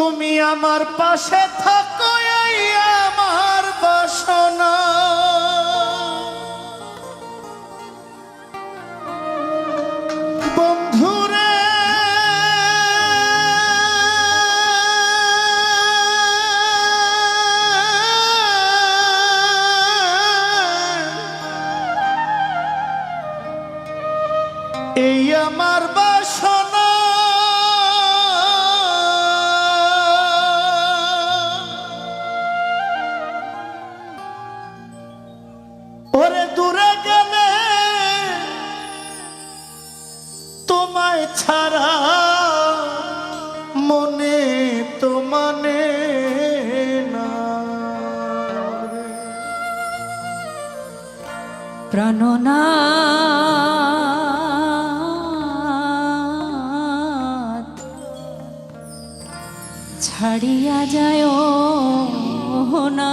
তুমি আমার পাশে থাকো আমার বাসনা। এই আমার বাসা ছাড়া মনে তো মানে না। প্রাণনা ছাড়িয়া যায় না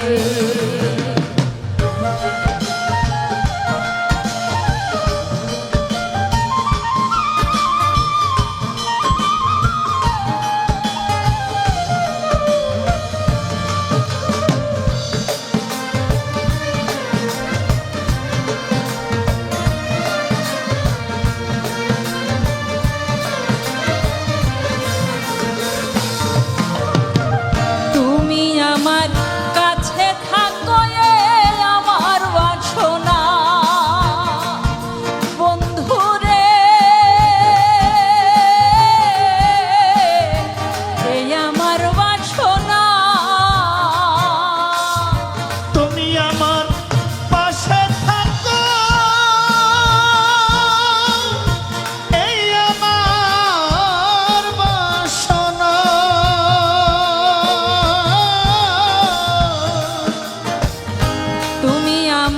Father.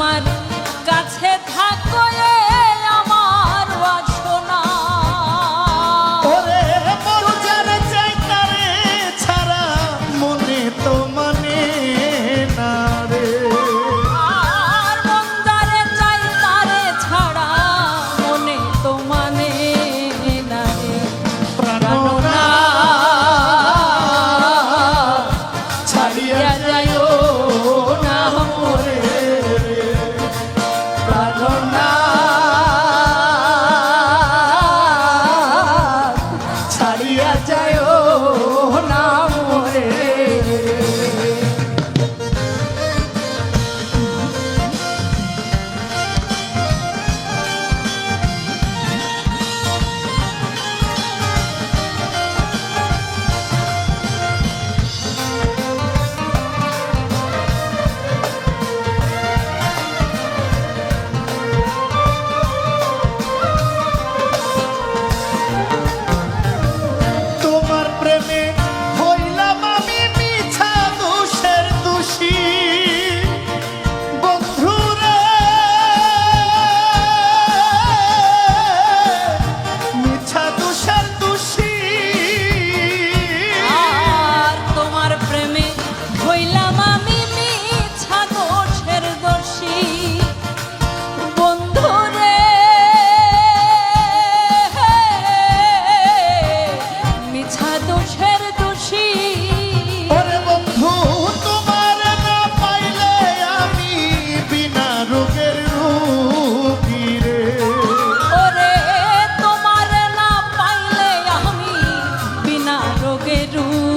My. rogueru